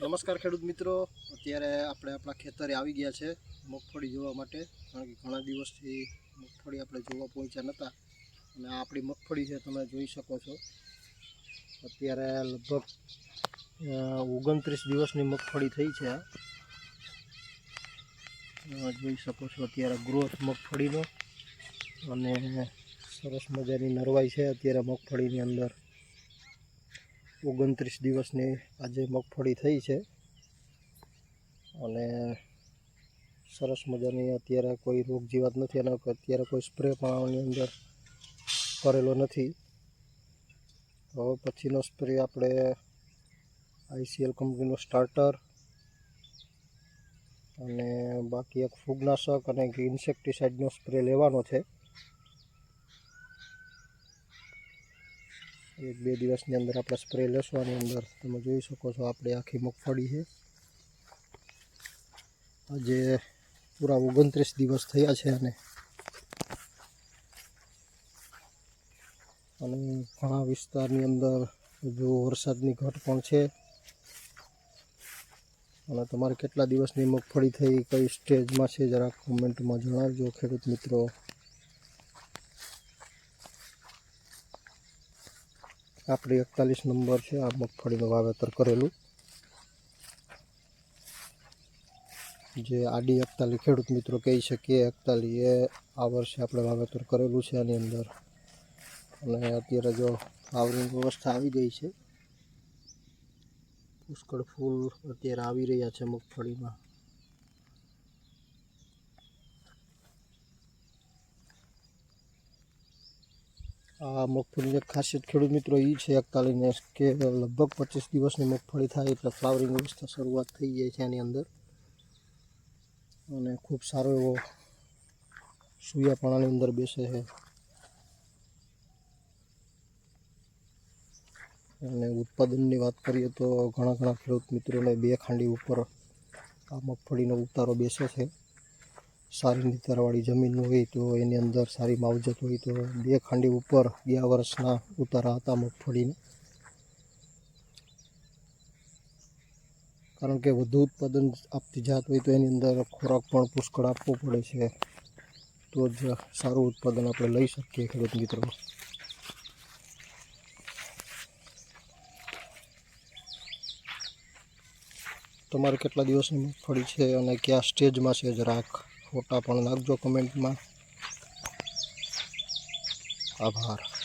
નમસ્કાર ખેડૂત મિત્રો. અત્યારે આપણે આપણા ખેતરે આવી ગયા છે મગફળી જોવા માટે, કારણ કે ઘણા દિવસથી મગફળી આપણે જોવા પહોંચ્યા નહોતા અને આ આપણી મગફળી છે, તમે જોઈ શકો છો. અત્યારે લગભગ ઓગણત્રીસ દિવસની મગફળી થઈ છે. જોઈ શકો છો અત્યારે ગ્રોથ મગફળીનો. અને સરસ મજાની નરવાઈ છે અત્યારે મગફળીની અંદર. ઓગણત્રીસ દિવસની આજે મગફળી થઈ છે. અને સરસ મજાની અત્યારે કોઈ રોગ જીવાત નથી અને અત્યારે કોઈ સ્પ્રે પણ આની અંદર કરેલો નથી. હવે પછીનો સ્પ્રે આપણે આઈસીએલ કંપનીનો સ્ટાર્ટર અને બાકી એક ફૂગનાશક અને ઇન્સેક્ટિસાઇડનો સ્પ્રે લેવાનો છે. એક બે દિવસની અંદર આપણે સ્પ્રે લેશું, આની અંદર તમે જોઈ શકો છો આપણે આખી મગફળી છે. આજે પૂરા ઓગણત્રીસ દિવસ થયા છે અને અને ઘણા વિસ્તારની અંદર જો વરસાદની ઘટ પણ છે. અને તમારે કેટલા દિવસની મગફળી થઈ કઈ સ્ટેજમાં છે જરાક કોમેન્ટમાં જણાવજો ખેડૂત મિત્રો. આપણે એકતાલીસ નંબર છે, આ મગફળીનું વાવેતર કરેલું. જે આડી એકતાલી ખેડૂત મિત્રો કહી શકીએ એકતાલી એ આ વર્ષે આપણે વાવેતર કરેલું છે આની અંદર. અને અત્યારે જો આવરની વ્યવસ્થા આવી ગઈ છે. પુષ્કળ ફૂલ અત્યારે આવી રહ્યા છે મગફળીમાં. આ મગફળીની ખાસિયત ખેડૂત મિત્રો એ છે એકતાલીને કે લગભગ પચીસ દિવસની મગફળી થાય એટલે ફ્લાવરિંગ વ્યવસ્થા શરૂઆત થઈ જાય છે એની અંદર. અને ખૂબ સારો એવો સૂયાપણાની અંદર બેસે છે. અને ઉત્પાદનની વાત કરીએ તો ઘણા ઘણા ખેડૂત મિત્રોને બે ખાંડી ઉપર આ મગફળીનો ઉતારો બેસે છે. સારી નિતારવાળી જમીન હોય તો એની અંદર સારી માવજત હોય તો બે ખાંડી ઉપર ગયા વર્ષના ઉતારા હતા મગફળીને. કારણ કે વધુ ઉત્પાદન આપતી જાત હોય તો એની અંદર ખોરાક પણ પુષ્કળ આપવો પડે છે. તો જ સારું ઉત્પાદન આપણે લઈ શકીએ, ખેડૂત મિત્રો. તમારે કેટલા દિવસની મગફળી છે અને કયા સ્ટેજમાં છે જરાક? ફોટા પણ નાખજો કમેન્ટમાં. આભાર.